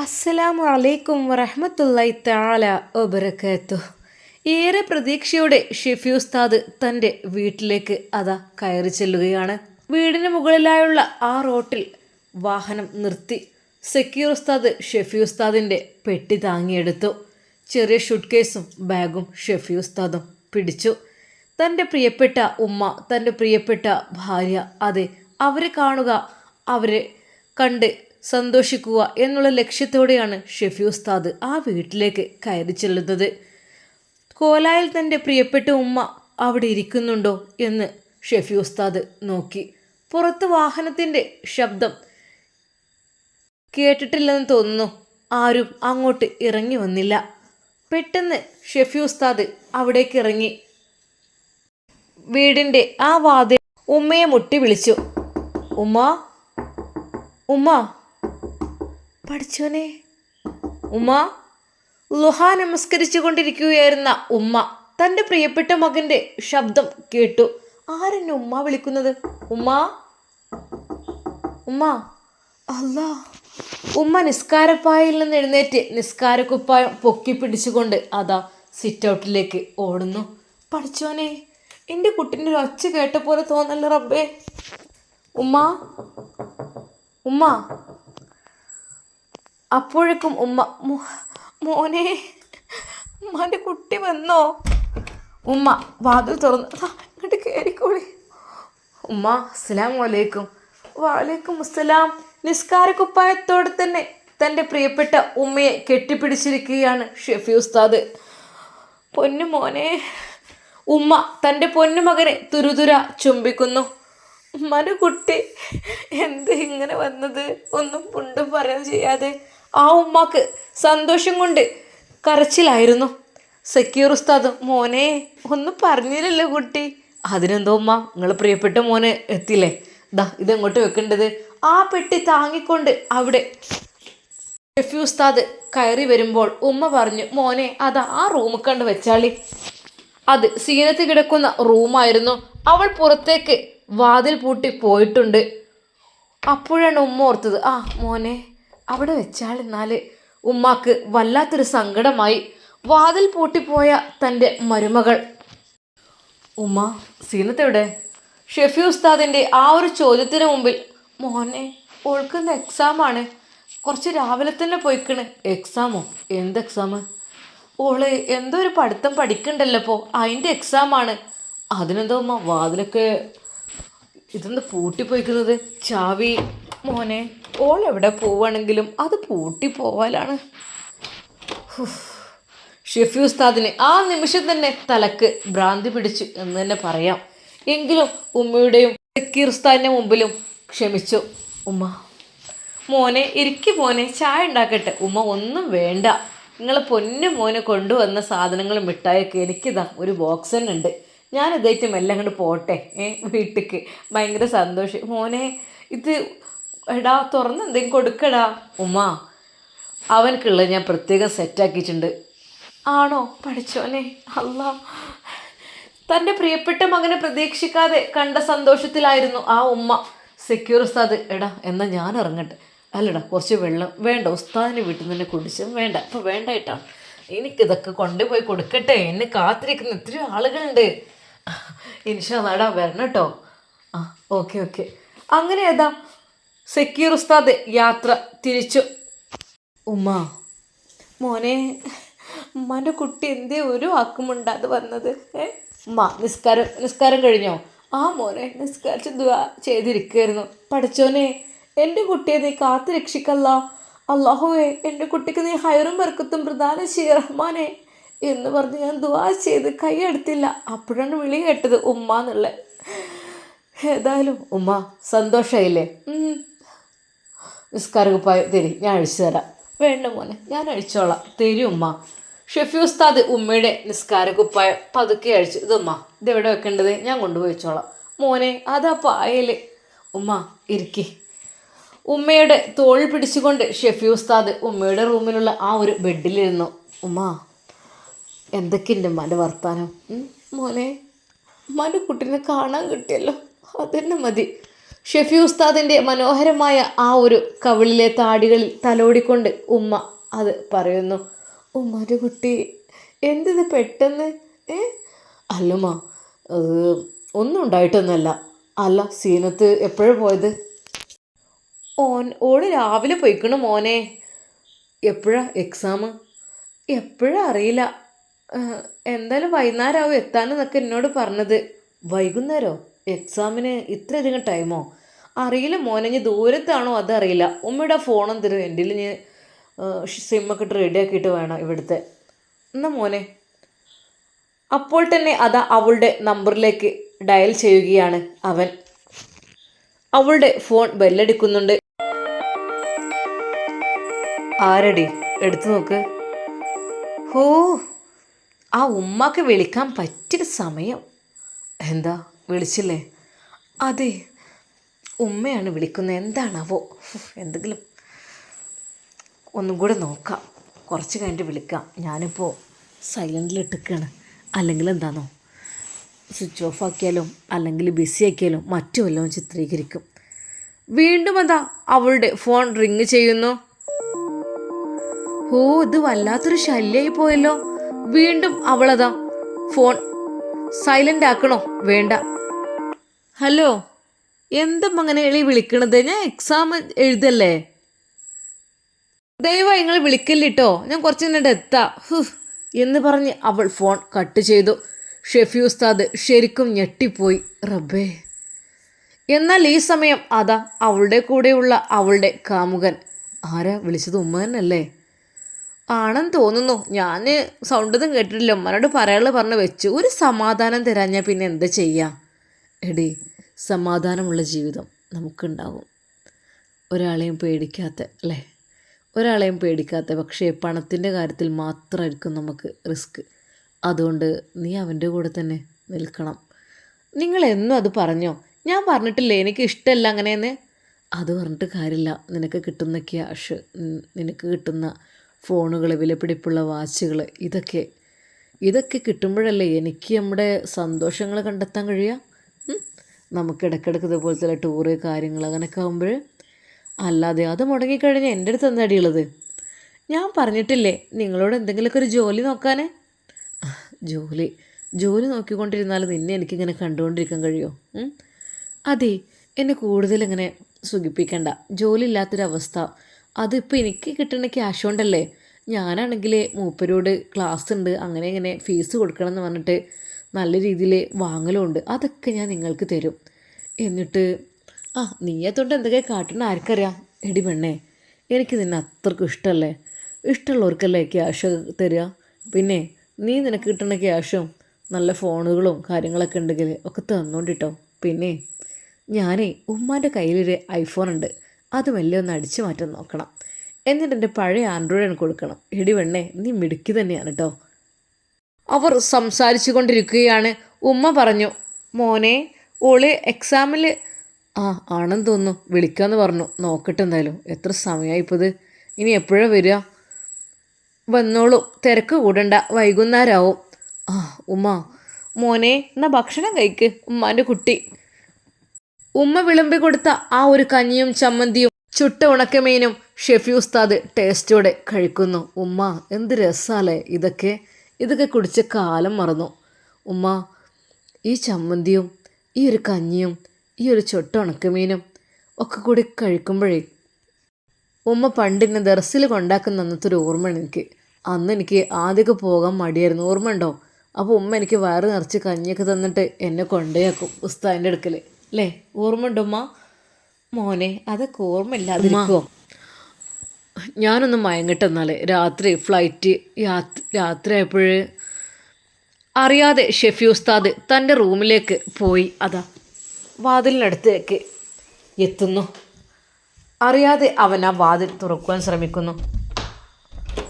അസ്സലാമു അലൈക്കും വറഹമത്തല്ലായി താല ഒബരക്കാത്തു ഏറെ പ്രതീക്ഷയോടെ ഷെഫി ഉസ്താദ് തന്റെ വീട്ടിലേക്ക് അതാ കയറി ചെല്ലുകയാണ്. വീടിന് മുകളിലായുള്ള ആ റോട്ടിൽ വാഹനം നിർത്തി സെക്യൂർ ഉസ്താദ് ഷെഫി ഉസ്താദിന്റെ പെട്ടി താങ്ങിയെടുത്തു. ചെറിയ ഷൂട്ട് കേസും ബാഗും ഷെഫി ഉസ്താദും പിടിച്ചു. തന്റെ പ്രിയപ്പെട്ട ഉമ്മ തന്റെ പ്രിയപ്പെട്ട ഭാര്യ അതെ അവരെ കാണുക അവരെ കണ്ട് സന്തോഷിക്കുക എന്നുള്ള ലക്ഷ്യത്തോടെയാണ് ഷെഫി ഉസ്താദ് ആ വീട്ടിലേക്ക് കയറി ചെല്ലുന്നത്. കോലായിൽ തന്റെ പ്രിയപ്പെട്ട ഉമ്മ അവിടെ ഇരിക്കുന്നുണ്ടോ എന്ന് ഷെഫി ഉസ്താദ് നോക്കി. പുറത്ത് വാഹനത്തിന്റെ ശബ്ദം കേട്ടിട്ടില്ലെന്ന് തോന്നുന്നു. ആരും അങ്ങോട്ട് ഇറങ്ങി വന്നില്ല. പെട്ടെന്ന് ഷെഫി ഉസ്താദ് അവിടേക്ക് ഇറങ്ങി. വീടിന്റെ ആ വാതിൽ ഉമ്മയെ മുട്ടി വിളിച്ചു. ഉമ്മ? ഉമ്മ? പഠിച്ചോനെ. ഉമ്മ ലുഹ നമസ്കരിച്ചു കൊണ്ടിരിക്കുകയായിരുന്ന ഉമ്മ തന്റെ പ്രിയപ്പെട്ട മകന്റെ ശബ്ദം കേട്ടു. ആരെന്നെ ഉമ്മ വിളിക്കുന്നത്? ഉമ്മ? ഉമ്മ? അല്ല ഉമ്മ നിസ്കാരപ്പായയിൽ നിന്ന് എഴുന്നേറ്റ് നിസ്കാരക്കുപ്പായം പൊക്കി പിടിച്ചുകൊണ്ട് അതാ സിറ്റ് ഔട്ടിലേക്ക് ഓടുന്നു. പഠിച്ചോനെ എന്റെ കുട്ടിന്റെ ഒരു ഒച്ച കേട്ട പോലെ തോന്നല്ല റബ്ബേ. ഉമ്മ? ഉമ്മ? അപ്പോഴേക്കും ഉമ്മ "മോ- മോനെ ഉമ്മാന്റെ കുട്ടി വന്നോ? ഉമ്മ വാതിൽ തുറന്ന് ഇങ്ങോട്ട് കയറിക്കോളി ഉമ്മ അസ്സലാം വലൈക്കും വാലേക്കും അസ്സലാം. നിസ്കാരക്കുപ്പായത്തോടെ തന്നെ തന്റെ പ്രിയപ്പെട്ട ഉമ്മയെ കെട്ടിപ്പിടിച്ചിരിക്കുകയാണ് ഷെഫി ഉസ്താദ്. പൊന്നു മോനെ ഉമ്മ തന്റെ പൊന്നുമകനെ തുരുതുര ചുംബിക്കുന്നു. ഉമ്മാന്റെ കുട്ടി എന്ത് ഇങ്ങനെ വന്നത്? ഒന്നും പുണ്ടും പറയാൻ ചെയ്യാതെ. ആ ഉമ്മാക്ക് സന്തോഷം കൊണ്ട് കരച്ചിലായിരുന്നു. സക്കീർ ഉസ്താദ് മോനെ ഒന്നും പറഞ്ഞില്ലല്ലോ കുട്ടി. അതിനെന്തോ ഉമ്മ നിങ്ങൾ പ്രിയപ്പെട്ട മോനെ എത്തില്ലേ ദാ ഇതെങ്ങോട്ട് വെക്കേണ്ടത്? ആ പെട്ടി താങ്ങിക്കൊണ്ട് അവിടെ ഷെഫി ഉസ്താദ് കയറി വരുമ്പോൾ ഉമ്മ പറഞ്ഞു മോനെ അതാ ആ റൂമിൽ കണ്ട് വെച്ചാളി. അത് സീനത്ത് കിടക്കുന്ന റൂമായിരുന്നു. അവൾ പുറത്തേക്ക് വാതിൽ പൂട്ടി പോയിട്ടുണ്ട്. അപ്പോഴാണ് ഉമ്മ ഓർത്തത് ആ മോനെ അവിടെ വെച്ചാൽ എന്നാൽ ഉമ്മാക്ക് വല്ലാത്തൊരു സങ്കടമായി. വാതിൽ പൂട്ടിപ്പോയ തന്റെ മരുമകൾ. ഉമ്മ സീനത്തെവിടെ ഷെഫി ഉസ്താദിന്റെ ആ ഒരു ചോദ്യത്തിന് മുമ്പിൽ മോനെ ഓൾക്കുന്ന എക്സാമാണ് കുറച്ച് രാവിലെ തന്നെ പോയിക്കണ്. എക്സാമോ എന്ത് എക്സാം ഓൾ എന്തോ ഒരു പഠിത്തം പഠിക്കണ്ടല്ലോ അതിന്റെ എക്സാമാണ് അതിനെന്തോ ഉമ്മ വാതിലൊക്കെ ഇതെന്താ പൂട്ടിപ്പോയിക്കുന്നത്? ചാവി. മോനെ ഓൾ എവിടെ പോവുകയാണെങ്കിലും അത് പൂട്ടി പോവാലാണ്. ഷെഫി ഉസ്താദിന് ആ നിമിഷം തന്നെ തലക്ക് ഭ്രാന്തി പിടിച്ചു എന്ന് തന്നെ പറയാം. എങ്കിലും ഉമ്മയുടെയും സക്കീർ ഉസ്താദിന്റെ മുമ്പിലും ക്ഷമിച്ചു ഉമ്മ മോനെ ഇരിക്ക് മോനെ ചായ ഉണ്ടാക്കട്ടെ. ഉമ്മ ഒന്നും വേണ്ട. നിങ്ങൾ പൊന്നു മോനെ കൊണ്ടുവന്ന സാധനങ്ങൾ മിഠായൊക്കെ എനിക്കിതാ ഒരു ബോക്സ് തന്നെ ഉണ്ട്. ഇതായിട്ട് മെല്ലെ അങ്ങോട്ട് പോട്ടെ ഏ വീട്ടിക്ക്. ഭയങ്കര സന്തോഷം. മോനെ ഇത് എടാ തുറന്ന് എന്തെങ്കിലും കൊടുക്കടാ. ഉമ്മ അവനക്കുള്ളത് ഞാൻ പ്രത്യേകം സെറ്റാക്കിയിട്ടുണ്ട്. ആണോ? പഠിച്ചോനെ അല്ല തന്റെ പ്രിയപ്പെട്ട മകനെ പ്രതീക്ഷിക്കാതെ കണ്ട സന്തോഷത്തിലായിരുന്നു ആ ഉമ്മ. സെക്യൂർ ഉസ്താദ് എടാ എന്നാൽ ഞാൻ ഇറങ്ങട്ടെ. അല്ലടാ കുറച്ച് വെള്ളം വേണ്ട ഉസ്താദിന് വീട്ടിൽ നിന്ന് തന്നെ കുടിച്ചും വേണ്ട. ഇപ്പം വേണ്ടായിട്ടാണ് എനിക്കിതൊക്കെ കൊണ്ടുപോയി കൊടുക്കട്ടെ. എന്നെ കാത്തിരിക്കുന്ന എത്രയോ ആളുകളുണ്ട്. ഇൻഷാടാ വരണം കേട്ടോ. ആ ഓക്കെ ഓക്കെ. അങ്ങനെ ഏതാ? സെക്യൂർ ഉസ്താദ് യാത്ര തിരിച്ചു. ഉമ്മ. മോനെ ഉമ്മാന്റെ കുട്ടി എന്തേ ഒരു വാക്കുമുണ്ടാതെ വന്നത്? ഏ? ഉമ്മ നിസ്കാരം നിസ്കാരം കഴിഞ്ഞോ? ആ മോനെ നിസ്കാരിച്ച് ദുവാ ചെയ്തിരിക്കുകയായിരുന്നു. പഠിച്ചോനെ എന്റെ കുട്ടിയെ നീ കാത്തു രക്ഷിക്കല്ല. അള്ളാഹുവേ എന്റെ കുട്ടിക്ക് നീ ഹയറും വർക്കത്തും പ്രധാന റഹ്മാനെ എന്ന് പറഞ്ഞ് ഞാൻ ദുവാ ചെയ്ത് കൈയെടുത്തില്ല അപ്പോഴാണ് വിളി കേട്ടത് ഉമ്മ എന്നുള്ളത്. ഏതായാലും ഉമ്മ സന്തോഷമായില്ലേ ഉം. കറുകുപ്പായ തരി ഞാൻ അഴിച്ചു തരാം. വേണ്ട മോനെ ഞാൻ അഴിച്ചോളാം. തരും ഉമ്മ. ഷെഫി ഉസ്താദ് ഉമ്മയുടെ നിസ്കാരക്കുപ്പായം പതുക്കെ അഴിച്ചു ഇതുമ്മ ഇതെവിടെ വെക്കേണ്ടത്? ഞാൻ കൊണ്ടുപോയിച്ചോളാം മോനെ അതാ പായൽ. ഉമ്മ ഇരിക്കി. ഉമ്മയുടെ തോൾ പിടിച്ചുകൊണ്ട് ഷെഫി ഉസ്താദ് ഉമ്മയുടെ റൂമിലുള്ള ആ ഒരു ബെഡിലിരുന്നു. ഉമ്മ എന്തൊക്കെയുണ്ട് ഉമ്മാന്റെ വർത്താനം? മോനെ ഉമ്മാന്റെ കുട്ടീനെ കാണാൻ കിട്ടിയല്ലോ. അതന്നെ മതി. ഷെഫി ഉസ്താദിന്റെ മനോഹരമായ ആ ഒരു കവിളിലെ താടികളിൽ തലോടിക്കൊണ്ട് ഉമ്മ അത് പറയുന്നു. ഉമ്മൊരു കുട്ടി എന്തിത് പെട്ടെന്ന്? ഏ? അല്ലുമ്മ ഒന്നും ഉണ്ടായിട്ടൊന്നുമല്ല അല്ല സീനത്ത് എപ്പോഴും പോയത്? ഓൻ ഓൾ രാവിലെ പോയിക്കണു മോനെ. എപ്പോഴാ എക്സാം? എപ്പോഴാ അറിയില്ല. എന്തായാലും വൈകുന്നേരമാവും എത്താനെന്നൊക്കെ എന്നോട് പറഞ്ഞത്. വൈകുന്നേരമോ എക്സാമിന് ഇത്രയധികം ടൈമോ? അറിയില്ല മോനെ ഞാൻ ദൂരത്താണോ അതറിയില്ല. ഉമ്മയുടെ ഫോണും തരും എന്റെ ഞാൻ സിമ്മൊക്കെ ഇട്ട് റെഡിയാക്കിയിട്ട് വേണം ഇവിടുത്തെ. എന്നാ മോനെ? അപ്പോൾ തന്നെ അതാ അവളുടെ നമ്പറിലേക്ക് ഡയൽ ചെയ്യുകയാണ് അവൻ. അവളുടെ ഫോൺ ബെല്ലടിക്കുന്നുണ്ട് ആരടി? എടുത്തു നോക്ക്. ഹോ ആ ഉമ്മാക്ക് വിളിക്കാൻ പറ്റിയ സമയം. എന്താ? വിളിച്ചില്ലേ? അതെ ഉമ്മയാണ് വിളിക്കുന്നത്. എന്താണാവോ? എന്തെങ്കിലും ഒന്നും കൂടെ നോക്കാം. കുറച്ച് കഴിഞ്ഞിട്ട് വിളിക്കാം. ഞാനിപ്പോൾ സൈലന്റിലിട്ടിരിക്കുകയാണ് അല്ലെങ്കിൽ എന്താണോ സ്വിച്ച് ഓഫ് ആക്കിയാലും അല്ലെങ്കിൽ ബിസി ആക്കിയാലും മറ്റു വല്ലതും ചിത്രീകരിക്കും. വീണ്ടും അതാ അവളുടെ ഫോൺ റിങ് ചെയ്യുന്നു. ഓ ഇത് വല്ലാത്തൊരു ശല്യമായി പോയല്ലോ. വീണ്ടും അവളതാ ഫോൺ സൈലന്റ് ആക്കണോ? വേണ്ട. ഹലോ? എന്താ അങ്ങനെ എളി വിളിക്കണത്? ഞാൻ എക്സാം എഴുതല്ലേ? ദയവായി നിങ്ങൾ വിളിക്കല്ലിട്ടോ. ഞാൻ കുറച്ച് നേരം എത്താം. എന്ന് പറഞ്ഞ് അവൾ ഫോൺ കട്ട് ചെയ്തു. ഷെഫി ഉസ്താദ് ശരിക്കും ഞെട്ടിപ്പോയി. റബ്ബേ. എന്നാൽ ഈ സമയം അതാ അവളുടെ കൂടെയുള്ള അവളുടെ കാമുകൻ. ആരാ? വിളിച്ചത് ഉമ്മ തന്നെയല്ലേ? ആണെന്ന് തോന്നുന്നു. ഞാൻ സൗണ്ടൊന്നും കേട്ടിട്ടില്ല. ഉമ്മനോട് പറയാനുള്ളത് പറഞ്ഞ് വെച്ചു. ഒരു സമാധാനം തരാൻ ഞാൻ പിന്നെ എന്താ ചെയ്യാം? എടി. സമാധാനമുള്ള ജീവിതം നമുക്കുണ്ടാവും. ഒരാളെയും പേടിക്കാത്ത അല്ലേ? ഒരാളെയും പേടിക്കാത്ത പക്ഷേ പണത്തിന്റെ കാര്യത്തിൽ മാത്രമായിരിക്കും നമുക്ക് റിസ്ക്. അതുകൊണ്ട് നീ അവന്റെ കൂടെ തന്നെ നിൽക്കണം. നിങ്ങൾ എന്നും അത് പറഞ്ഞോ? ഞാൻ പറഞ്ഞിട്ടില്ലേ എനിക്ക് ഇഷ്ടമല്ല അങ്ങനെയെന്ന്? അത് പറഞ്ഞിട്ട് കാര്യമില്ല. നിനക്ക് കിട്ടുന്ന ക്യാഷ് നിനക്ക് കിട്ടുന്ന ഫോണുകൾ വിലപിടിപ്പുള്ള വാച്ചുകൾ ഇതൊക്കെ. ഇതൊക്കെ കിട്ടുമ്പോഴല്ലേ എനിക്ക് നമ്മുടെ സന്തോഷങ്ങൾ കണ്ടെത്താൻ കഴിയുക? നമുക്ക് ഇടയ്ക്കിടയ്ക്ക് ഇതുപോലത്തെ ടൂറ് കാര്യങ്ങൾ അങ്ങനെയൊക്കെ ആകുമ്പോൾ അല്ലാതെ അത് മുടങ്ങിക്കഴിഞ്ഞാൽ എന്റെ അടുത്ത് എന്താ അടിയുള്ളത് ഞാൻ പറഞ്ഞിട്ടില്ലേ നിങ്ങളോട് എന്തെങ്കിലുമൊക്കെ ഒരു ജോലി നോക്കാനേ? ജോലി ജോലി നോക്കിക്കൊണ്ടിരുന്നാൽ നിന്നെ എനിക്കിങ്ങനെ കണ്ടുകൊണ്ടിരിക്കാൻ കഴിയുമോ അതെ എന്നെ കൂടുതൽ ഇങ്ങനെ സുഖിപ്പിക്കണ്ട. ജോലി ഇല്ലാത്തൊരവസ്ഥ. അതിപ്പോൾ എനിക്ക് കിട്ടുന്ന ക്യാഷ് കൊണ്ടല്ലേ? ഞാനാണെങ്കിൽ മൂപ്പരോട് ക്ലാസ് ഉണ്ട് അങ്ങനെ ഇങ്ങനെ ഫീസ് കൊടുക്കണം എന്ന് പറഞ്ഞിട്ട് നല്ല രീതിയിൽ വാങ്ങലുണ്ട്. അതൊക്കെ ഞാൻ നിങ്ങൾക്ക് തരും. എന്നിട്ട് ആ നീയത്തോട്ട് എന്തൊക്കെ കാട്ടണ? ആർക്കറിയാം? എടി പെണ്ണേ എനിക്ക് നിന്നെ അത്രക്കും ഇഷ്ടമല്ലേ ഇഷ്ടമുള്ളവർക്കല്ലേ ക്യാഷ് തരിക? പിന്നെ നീ നിനക്ക് കിട്ടുന്ന ക്യാഷും നല്ല ഫോണുകളും കാര്യങ്ങളൊക്കെ ഉണ്ടെങ്കിൽ ഒക്കെ തന്നോണ്ടിട്ടോ. പിന്നെ ഞാനേ ഉമ്മാന്റെ കയ്യിലൊരു ഐഫോൺ ഉണ്ട്. അത് മെല്ലെ ഒന്ന് അടിച്ചു മാറ്റാൻ നോക്കണം. എന്നിട്ട് എന്റെ പഴയ ആൻഡ്രോയിഡ് കൊടുക്കണം. എടി വെണ്ണേ നീ മിടുക്കി തന്നെയാണ് കേട്ടോ അവർ സംസാരിച്ചു കൊണ്ടിരിക്കുകയാണ്. ഉമ്മ പറഞ്ഞു മോനെ ഓൾ എക്സാമിൽ ആ ആണെന്ന് തോന്നുന്നു. വിളിക്കാമെന്ന് പറഞ്ഞു. നോക്കട്ടെ എന്തായാലും. എത്ര സമയമായി ഇപ്പോൾ ഇത് ഇനി എപ്പോഴാണ് വരിക? വന്നോളൂ. തിരക്ക് കൂടണ്ട. വൈകുന്നേരമാവും ആ ഉമ്മ. മോനെ എന്നാ ഭക്ഷണം കഴിക്ക്. ഉമ്മാന്റെ കുട്ടി. ഉമ്മ വിളമ്പി കൊടുത്ത ആ ഒരു കഞ്ഞിയും ചമ്മന്തിയും ചുട്ട ഉണക്കമീനും ഷെഫി ഉസ്താദ് ടേസ്റ്റോടെ കഴിക്കുന്നു. ഉമ്മ എന്ത് രസാലേ ഇതൊക്കെ. ഇതൊക്കെ കുടിച്ച കാലം മറന്നു. ഉമ്മ ഈ ചമ്മന്തിയും ഈ ഒരു കഞ്ഞിയും ഈ ഒരു ചൊട്ട ഉണക്കമീനും ഒക്കെ കൂടി കഴിക്കുമ്പോഴേ ഉമ്മ പണ്ടിനെ ദർസിൽ കൊണ്ടാക്കുന്ന അന്നത്തെ ഒരു ഓർമ്മയാണ് എനിക്ക്. അന്ന് എനിക്ക് ആദ്യമൊക്കെ പോകാൻ മടിയായിരുന്നു. ഓർമ്മ ഉണ്ടോ? അപ്പോൾ ഉമ്മ എനിക്ക് വയറ് നിറച്ച് കഞ്ഞിയൊക്കെ തന്നിട്ട് എന്നെ കൊണ്ടേയാക്കും ഉസ്താദിന്റെ അടുക്കൽ അല്ലേ? ഓർമ്മ ഉണ്ടോ ഉമ്മ? മോനെ അതൊക്കെ ഓർമ്മ ഇല്ലാതിരിക്കുമോ ഞാനൊന്ന് മയങ്ങട്ടെ എന്നാൽ രാത്രി ഫ്ലൈറ്റ് രാത്രി ആയപ്പോൾ അറിയാതെ ഷെഫി ഉസ്താദ് തന്റെ റൂമിലേക്ക് പോയി. അതാ വാതിലിനടുത്തേക്ക് എത്തുന്നു. അറിയാതെ അവൻ ആ വാതിൽ തുറക്കുവാൻ ശ്രമിക്കുന്നു.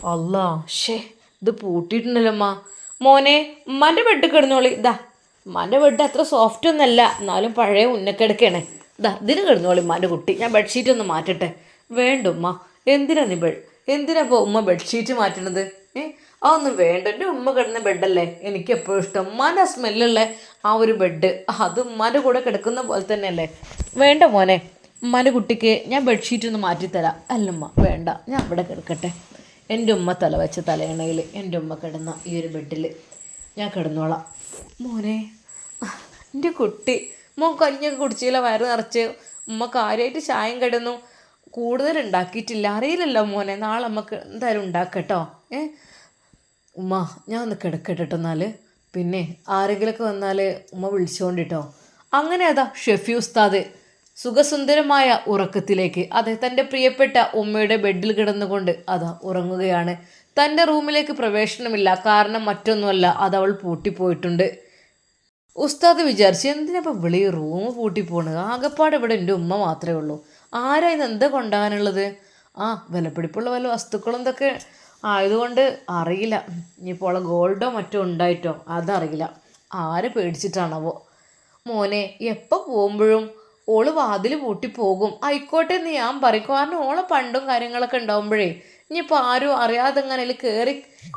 അല്ലാ ഷേ ഇത് പൂട്ടിയിട്ടുണ്ടല്ലോ അമ്മ മോനെ ഉമ്മാന്റെ ബെഡ് കിടന്നോളി. ഇതാ ഉമ്മാന്റെ ബെഡ് അത്ര സോഫ്റ്റ് ഒന്നല്ല. എന്നാലും പഴയ ഉന്നക്കെടുക്കണേ ഇതാ ഇതിന് കിടന്നോളി ഉമ്മാന്റെ കുട്ടി. ഞാൻ ബെഡ്ഷീറ്റ് ഒന്ന് മാറ്റട്ടെ. വേണ്ട ഉമ്മ ഇവൾ എന്തിനാ ഇപ്പോൾ ഉമ്മ ബെഡ്ഷീറ്റ് മാറ്റണത് ഏ? അതൊന്നും വേണ്ട. എന്റെ ഉമ്മ കിടന്ന ബെഡല്ലേ? എനിക്ക് എപ്പോഴും ഇഷ്ടം. ആ സ്മെല്ലുള്ള ആ ഒരു ബെഡ് അത് ഉമ്മാന്റെ കൂടെ കിടക്കുന്ന പോലെ തന്നെയല്ലേ? വേണ്ട മോനെ. ഉമ്മാന്റെ കുട്ടിക്ക് ഞാൻ ബെഡ്ഷീറ്റ് ഒന്ന് മാറ്റിത്തരാം. അല്ലമ്മ വേണ്ട. ഞാൻ അവിടെ കിടക്കട്ടെ. എന്റെ ഉമ്മ തല വെച്ച തലയണയിൽ എന്റെ ഉമ്മ കിടന്ന ഈ ഒരു ബെഡിൽ ഞാൻ കിടന്നോളാം. മോനെ എന്റെ കുട്ടി മോൻ കഞ്ഞൊക്കെ കുടിച്ചില്ല വയറ് നിറച്ച് ഉമ്മ കാര്യമായിട്ട് ചായം കിടന്നു. കൂടുതൽ ഉണ്ടാക്കിയിട്ടില്ല. അറിയില്ലല്ലോ മോനെ നാളെ നമുക്ക് എന്തായാലും ഉണ്ടാക്കട്ടോ. ഏ? ഉമ്മ ഞാൻ ഒന്ന് കിടക്കട്ടെ ട്ടോ എന്നാൽ പിന്നെ ആരെങ്കിലുമൊക്കെ വന്നാൽ ഉമ്മ വിളിച്ചുകൊണ്ടിട്ടോ അങ്ങനെ അതാ ഷെഫി ഉസ്താദ് സുഖസുന്ദരമായ ഉറക്കത്തിലേക്ക് അതെ തന്റെ പ്രിയപ്പെട്ട ഉമ്മയുടെ ബെഡിൽ കിടന്നുകൊണ്ട് അതാ ഉറങ്ങുകയാണ്. തന്റെ റൂമിലേക്ക് പ്രവേശനമില്ല കാരണം മറ്റൊന്നുമല്ല അത് അവൾ പൂട്ടിപ്പോയിട്ടുണ്ട്. ഉസ്താദ് വിചാരിച്ചു എന്തിനപ്പം വിളി റൂം പൂട്ടിപ്പോണ് ആകെപ്പാട് ഇവിടെ എന്റെ ഉമ്മ മാത്രമേ ഉള്ളൂ. ആരാ ഇത് എന്താ കൊണ്ടുപോകാനുള്ളത് ആ വിലപിടിപ്പുള്ള വല്ല വസ്തുക്കളും ഇതൊക്കെ ആയതുകൊണ്ട് അറിയില്ല. ഇനിയിപ്പോൾ ഉള്ള ഗോൾഡോ മറ്റോ ഉണ്ടായിട്ടോ അതറിയില്ല. ആര് പേടിച്ചിട്ടാണാവോ? മോനെ എപ്പോൾ പോകുമ്പോഴും ഓൾ വാതിൽ പൂട്ടി പോകും ആയിക്കോട്ടെ എന്ന് ഞാൻ പറയും. കാരണം ഓളെ പണ്ടും കാര്യങ്ങളൊക്കെ ഉണ്ടാവുമ്പോഴേ ഇനിയിപ്പോൾ ആരും അറിയാതെ അങ്ങനെ കയറി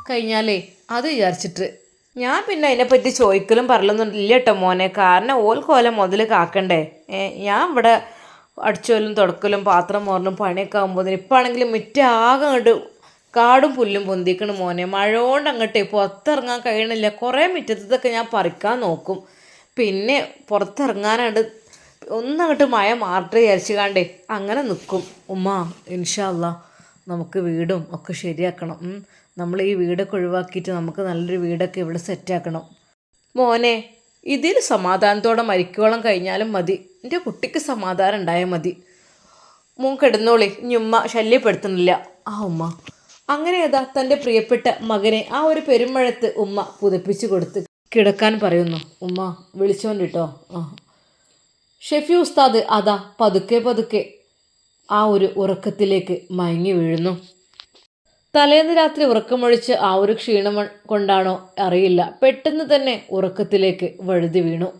കഴിഞ്ഞാലേ അത് വിചാരിച്ചിട്ട്. ഞാൻ പിന്നെ അതിനെപ്പറ്റി ചോദിക്കലും പറയലൊന്നും ഇല്ല കേട്ടോ മോനെ. കാരണം ഓൽക്കോല മുതൽ കാക്കണ്ടേ? ഞാൻ ഇവിടെ അടിച്ചോലും തുടക്കലും പാത്രം മോറലും പണിയൊക്കെ ആകുമ്പോൾ ഇപ്പം ആണെങ്കിലും ആകെ അങ്ങോട്ട് കാടും പുല്ലും പൊന്തിക്കണ് മോനെ. മഴ കൊണ്ട് അങ്ങോട്ടേ പുറത്തിറങ്ങാൻ കഴിയണില്ല. കുറേ മുറ്റത്തൊക്കെ ഞാൻ പറിക്കാൻ നോക്കും. പിന്നെ പുറത്തിറങ്ങാനായിട്ട് ഒന്നങ്ങോട്ട് മഴ മാറട്ടെ വിചാരിച്ചു കാണ്ടേ അങ്ങനെ നിൽക്കും ഉമ്മ ഇൻഷാല്ല നമുക്ക് വീടും ഒക്കെ ശരിയാക്കണം. നമ്മൾ ഈ വീടൊക്കെ ഒഴിവാക്കിയിട്ട് നമുക്ക് നല്ലൊരു വീടൊക്കെ ഇവിടെ സെറ്റാക്കണം. മോനെ ഇതിൽ സമാധാനത്തോടെ മരിക്കോളം കഴിഞ്ഞാലും മതി. എന്റെ കുട്ടിക്ക് സമാധാനം ഉണ്ടായാൽ മതി. മോൻ കിടന്നോളി. ഇനി ഉമ്മ ശല്യപ്പെടുത്തുന്നില്ല. ആ ഉമ്മ. അങ്ങനെ ഏതാ തന്റെ പ്രിയപ്പെട്ട മകനെ ആ ഒരു പെരുമഴത്ത് ഉമ്മ പുതപ്പിച്ചു കൊടുത്ത് കിടക്കാൻ പറയുന്നു. ഉമ്മ വിളിച്ചോണ്ടിട്ടോ. ആ. ഷെഫി ഉസ്താദ് അതാ പതുക്കെ പതുക്കെ ആ ഒരു ഉറക്കത്തിലേക്ക് മയങ്ങി വീഴുന്നു. തലേന്ന് രാത്രി ഉറക്കമൊഴിച്ച് ആ ഒരു ക്ഷീണം കൊണ്ടാണോ അറിയില്ല. പെട്ടെന്ന് തന്നെ ഉറക്കത്തിലേക്ക് വഴുതി വീണു.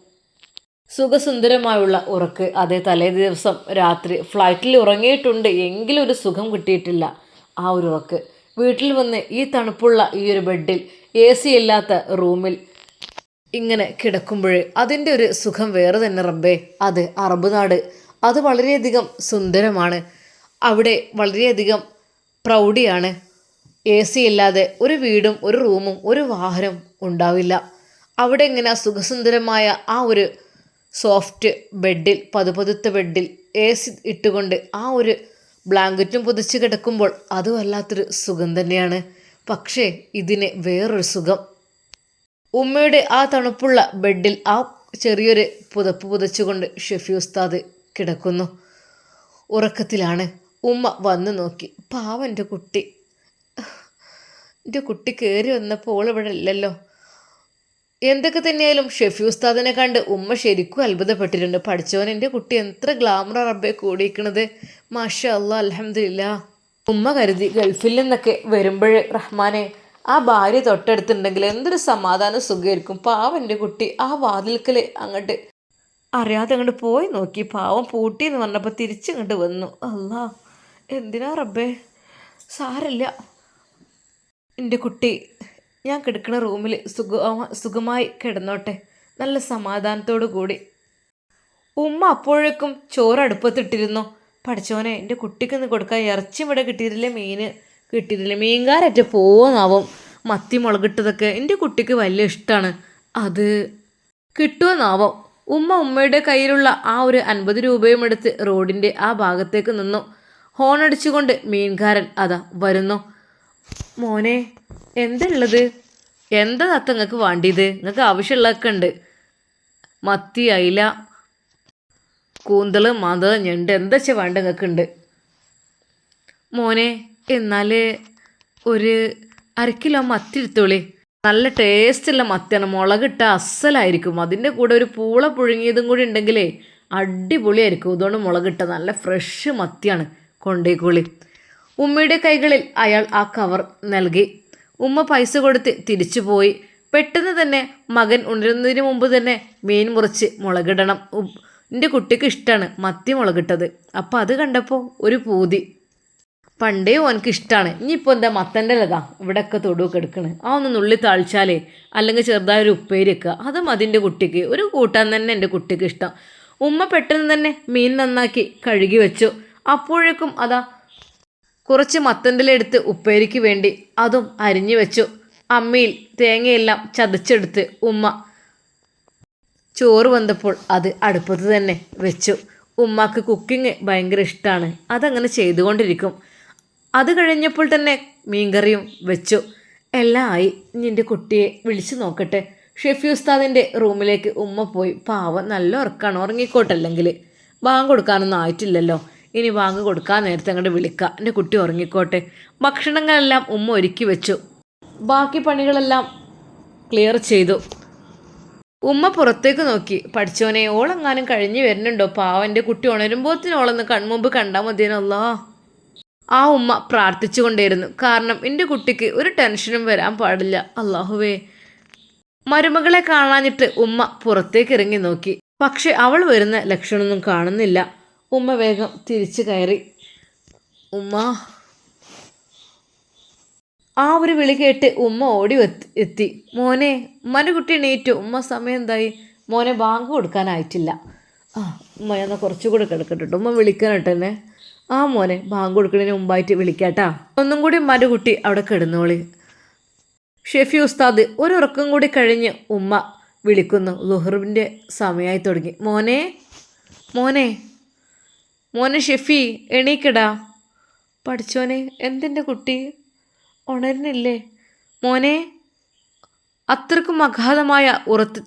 സുഖസുന്ദരമായുള്ള ഉറക്ക്. അതേ തലേ ദിവസം രാത്രി ഫ്ലൈറ്റിൽ ഉറങ്ങിയിട്ടുണ്ട്. എങ്കിലും ഒരു സുഖം കിട്ടിയിട്ടില്ല ആ ഒരു ഉറക്ക്. വീട്ടിൽ വന്ന് ഈ തണുപ്പുള്ള ഈ ഒരു ബെഡിൽ എ സി ഇല്ലാത്ത റൂമിൽ ഇങ്ങനെ കിടക്കുമ്പോൾ അതിന്റെ ഒരു സുഖം വേറെ തന്നെ റബ്ബേ. അത് അറബ് നാട്. അത് വളരെയധികം സുന്ദരമാണ്. അവിടെ വളരെയധികം പ്രൗഢിയാണ്. എ സി ഇല്ലാതെ ഒരു വീടും ഒരു റൂമും ഒരു വാഹനവും ഉണ്ടാവില്ല. അവിടെ ഇങ്ങനെ സുഖസുന്ദരമായ ആ ഒരു സോഫ്റ്റ് ബെഡിൽ പതുപതുത്ത ബെഡിൽ എ സി ഇട്ടുകൊണ്ട് ആ ഒരു ബ്ലാങ്കറ്റും പൊതിച്ച് കിടക്കുമ്പോൾ അത് വല്ലാത്തൊരു സുഖം തന്നെയാണ്. പക്ഷേ ഇതിന് വേറൊരു സുഖം. ഉമ്മയുടെ ആ തണുപ്പുള്ള ബെഡിൽ ആ ചെറിയൊരു പുതപ്പ് പുതച്ചുകൊണ്ട് ഷെഫി ഉസ്താദ് കിടക്കുന്നു. ഉറക്കത്തിലാണ്. ഉമ്മ വന്നു നോക്കി. പാവന്റെ കുട്ടി. എന്റെ കുട്ടി കയറി വന്നപ്പോൾ ഇവിടെ ഇല്ലല്ലോ. എന്തൊക്കെ തന്നെയായാലും ഷെഫി ഉസ്താദിനെ കണ്ട് ഉമ്മ ശരിക്കും അത്ഭുതപ്പെട്ടിട്ടുണ്ട്. പഠിച്ചവൻ എന്റെ കുട്ടി എത്ര ഗ്ലാമർ റബ്ബെ കൂടിയിരിക്കണത്. മാഷ അള്ളാ അലഹമില്ല ഉമ്മ കരുതി ഗൾഫിൽ നിന്നൊക്കെ വരുമ്പോൾ റഹ്മാനെ ആ ഭാര്യ തൊട്ടടുത്തുണ്ടെങ്കിൽ എന്തൊരു സമാധാനം സുഖമായിരിക്കും. പാവം എന്റെ കുട്ടി ആ വാതിൽക്കൽ അങ്ങോട്ട് അറിയാതെ അങ്ങോട്ട് പോയി നോക്കി. പാവം പൂട്ടി എന്ന് പറഞ്ഞപ്പോൾ തിരിച്ചിങ്ങോട്ട് വന്നു. അല്ല എന്തിനാ റബ്ബേ? സാരല്ല. എന്റെ കുട്ടി ഞാൻ കിടക്കുന്ന റൂമിൽ സുഖ സുഖമായി കിടന്നോട്ടെ. നല്ല സമാധാനത്തോടു കൂടി. ഉമ്മ അപ്പോഴേക്കും ചോറ് അടുപ്പത്തിട്ടിരുന്നു. പഠിച്ചോനെ എന്റെ കുട്ടിക്കൊന്ന് കൊടുക്കാൻ ഇറച്ചി ഇവിടെ കിട്ടിയിട്ടില്ല മീൻ കിട്ടിയിട്ടില്ല മീൻകാരറ്റ പോവെന്നാവും മത്തി മുളകിട്ടതൊക്കെ എന്റെ കുട്ടിക്ക് വലിയ ഇഷ്ടമാണ് അത് കിട്ടുമെന്നാവും ഉമ്മ ഉമ്മയുടെ കയ്യിലുള്ള ആ ഒരു അൻപത് രൂപയും എടുത്ത് റോഡിന്റെ ആ ഭാഗത്തേക്ക് നിന്നു. ഹോൺ അടിച്ചുകൊണ്ട് മീൻകാരൻ അതാ വരുന്നു. മോനെ എന്തുള്ളത്? എന്താ തത്ത നിങ്ങൾക്ക് വേണ്ടിയത്? നിങ്ങൾക്ക് ആവശ്യമുള്ളതൊക്കെ ഉണ്ട്. മത്തി അയില കൂന്തൾ മത ഞണ്ട് എന്താ വേണ്ട നിങ്ങൾക്ക് ഉണ്ട്? മോനെ എന്നാൽ ഒരു അര കിലോ മത്തി എടുത്തോളി. നല്ല ടേസ്റ്റുള്ള മത്തിയാണ്. മുളകിട്ട അസലായിരിക്കും. അതിന്റെ കൂടെ ഒരു പൂള പുഴുങ്ങിയതും കൂടി ഉണ്ടെങ്കിലേ അടിപൊളിയായിരിക്കും. അതുകൊണ്ട് മുളകിട്ട നല്ല ഫ്രഷ് മത്തിയാണ്. കൊണ്ടേക്കോളി. ഉമ്മയുടെ കൈകളിൽ അയാൾ ആ കവർ നൽകി. ഉമ്മ പൈസ കൊടുത്ത് തിരിച്ചു പോയി. പെട്ടെന്ന് തന്നെ മകൻ ഉണരുന്നതിന് മുമ്പ് തന്നെ മീൻ മുറിച്ച് മുളകിടണം. എന്റെ കുട്ടിക്ക് ഇഷ്ടമാണ് മത്തി മുളകിട്ടത്. അപ്പോൾ അത് കണ്ടപ്പോൾ ഒരു പൂതി. പണ്ടേ ഓനക്ക് ഇഷ്ടമാണ് ഇനിയിപ്പോൾ എന്താ മത്തന്റെ ലതാ ഇവിടെയൊക്കെ തൊടുവൊക്കെ എടുക്കണ് ആ ഒന്ന് നുള്ളി താഴ്ച്ചാലേ അല്ലെങ്കിൽ ചെറുതായ ഒരു ഉപ്പേരി വെക്കുക അതും അതിന്റെ കുട്ടിക്ക്. ഒരു കൂട്ടാൻ തന്നെ എന്റെ കുട്ടിക്ക് ഇഷ്ടം. ഉമ്മ പെട്ടെന്ന് തന്നെ മീൻ നന്നാക്കി കഴുകി വെച്ചു. അപ്പോഴേക്കും അതാ കുറച്ച് മത്തന്റെലെടുത്ത് ഉപ്പേരിക്ക് വേണ്ടി അതും അരിഞ്ഞു വെച്ചു. അമ്മിയിൽ തേങ്ങയെല്ലാം ചതച്ചെടുത്ത് ഉമ്മ ചോറ് വന്നപ്പോൾ അത് അടുപ്പത്ത് തന്നെ വെച്ചു. ഉമ്മാക്ക് കുക്കിംഗ് ഭയങ്കര ഇഷ്ടമാണ് അതങ്ങനെ ചെയ്തുകൊണ്ടിരിക്കും. അത് കഴിഞ്ഞപ്പോൾ തന്നെ മീൻകറിയും വെച്ചു. എല്ലാം ആയി. നിന്റെ കുട്ടിയെ വിളിച്ചു നോക്കട്ടെ. ഷെഫി ഉസ്താദിന്റെ റൂമിലേക്ക് ഉമ്മ പോയി. പാവം നല്ല ഉറക്കാണ്. ഉറങ്ങിക്കോട്ടല്ലെങ്കിൽ ബാങ്ക് കൊടുക്കാനൊന്നും ആയിട്ടില്ലല്ലോ. ഇനി വാങ്ങി കൊടുക്കാൻ നേരത്തെ അങ്ങോട്ട് വിളിക്കാം. എന്റെ കുട്ടി ഉറങ്ങിക്കോട്ടെ. ഭക്ഷണങ്ങളെല്ലാം ഉമ്മ ഒരുക്കി വെച്ചു. ബാക്കി പണികളെല്ലാം ക്ലിയർ ചെയ്തു. ഉമ്മ പുറത്തേക്ക് നോക്കി. പഠിച്ചോനെ ഓളെങ്ങാനും കഴിഞ്ഞു വരുന്നുണ്ടോ? പാവന്റെ കുട്ടി ഉണരുമ്പോത്തിന് ഓളൊന്ന് കൺമുമ്പ് കണ്ടാൽ മതിയെന്നല്ലോ ആ ഉമ്മ പ്രാർത്ഥിച്ചുകൊണ്ടേയിരുന്നു കാരണം എന്റെ കുട്ടിക്ക് ഒരു ടെൻഷനും വരാൻ പാടില്ല. അള്ളാഹുവേ. മരുമകളെ കാണാഞ്ഞിട്ട് ഉമ്മ പുറത്തേക്ക് ഇറങ്ങി നോക്കി. പക്ഷെ അവൾ വരുന്ന ലക്ഷണമൊന്നും കാണുന്നില്ല. ഉമ്മ വേഗം തിരിച്ചു കയറി. ഉമ്മ. ആ ഒരു വിളി കേട്ട് ഉമ്മ ഓടി എത്തി- മോനെ ഉമ്മന്റെ കുട്ടി എണീറ്റു. ഉമ്മ സമയം എന്തായി? മോനെ ബാങ്ക് കൊടുക്കാനായിട്ടില്ല. ആ ഉമ്മ എന്നാൽ കുറച്ചുകൂടെ കിടക്കട്ടെ ട്ടോ. ഉമ്മ വിളിക്കണം എന്നെ ആ മോനെ ബാങ്ക് കൊടുക്കുന്നതിന് മുമ്പായിട്ട് വിളിക്കാട്ടാ. ഒന്നും കൂടി ഉമ്മന്റെ കുട്ടി അവിടെ കിടന്നോളി. ഷെഫി ഉസ്താദ് ഒരു ഉറക്കം കൂടി കഴിഞ്ഞ് ഉമ്മ വിളിക്കുന്നു. ലുഹറിന്റെ സമയമായി തുടങ്ങി. മോനെ മോനെ. മോനെ ഷെഫി എണീക്കടാ. പഠിച്ചോനെ എന്തിന്റെ കുട്ടി? ഉണരുന്നില്ലേ? മോനെ അത്രക്കും അഗാധമായ ഉറത്ത്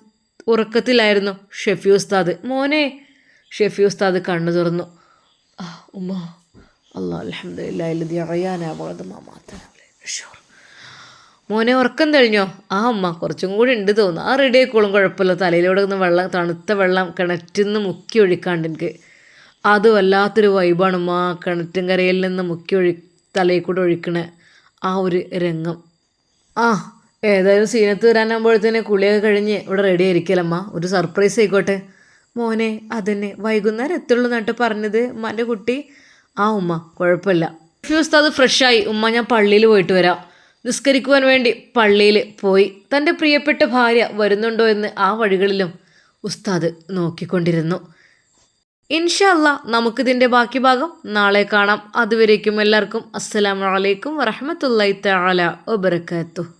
ഉറക്കത്തിലായിരുന്നു ഷെഫി ഉസ്താദ്. മോനെ ഷെഫി ഉസ്താദ് കണ്ണു തുറന്നു. ഉമ്മ അറിയാനാവാതെ മാമാത്തന മോനെ ഉറക്കം തെളിഞ്ഞോ? ആ അമ്മ കുറച്ചും കൂടി ഉണ്ട് തോന്നുന്നു. ആ റെഡി ആയിക്കോളും കുഴപ്പമില്ല. തലയിലൂടെ വെള്ളം തണുത്ത വെള്ളം കിണറ്റിൽ നിന്ന് മുക്കി ഒഴിക്കാണ്ട് എനിക്ക് അത് വല്ലാത്തൊരു വൈബാണ് മാ ആ കിണറ്റും കരയിൽ നിന്ന് മുക്കി ഒഴി തലയിൽ കൂടെ ഒഴിക്കണ ആ ഒരു രംഗം. ആ ഏതായാലും സീനത്ത് വരാനാകുമ്പോഴത്തേനെ കുളിയൊക്കെ കഴിഞ്ഞ് ഇവിടെ റെഡി ആയിരിക്കലമ്മ. ഒരു സർപ്രൈസ് ആയിക്കോട്ടെ. മോനെ അതന്നെ. വൈകുന്നേരം എത്തുള്ളൂ എന്നിട്ട് പറഞ്ഞത്? ഉമ്മാന്റെ കുട്ടി? ആ ഉമ്മ. കുഴപ്പമില്ല. ഫ്യൂസ് അത് ഫ്രഷായി ഉമ്മ ഞാൻ പള്ളിയിൽ പോയിട്ട് വരാം. നിസ്കരിക്കുവാൻ വേണ്ടി പള്ളിയിൽ പോയി. തന്റെ പ്രിയപ്പെട്ട ഭാര്യ വരുന്നുണ്ടോ എന്ന് ആ വഴികളിലും ഉസ്താദ് നോക്കിക്കൊണ്ടിരുന്നു. ഇൻഷല്ല നമുക്കിതിന്റെ ബാക്കി ഭാഗം നാളെ കാണാം. അതുവരേക്കും എല്ലാവർക്കും അസ്സലാമലൈക്കും വറഹമത്തല്ലാ തആല വബറകാതുഹു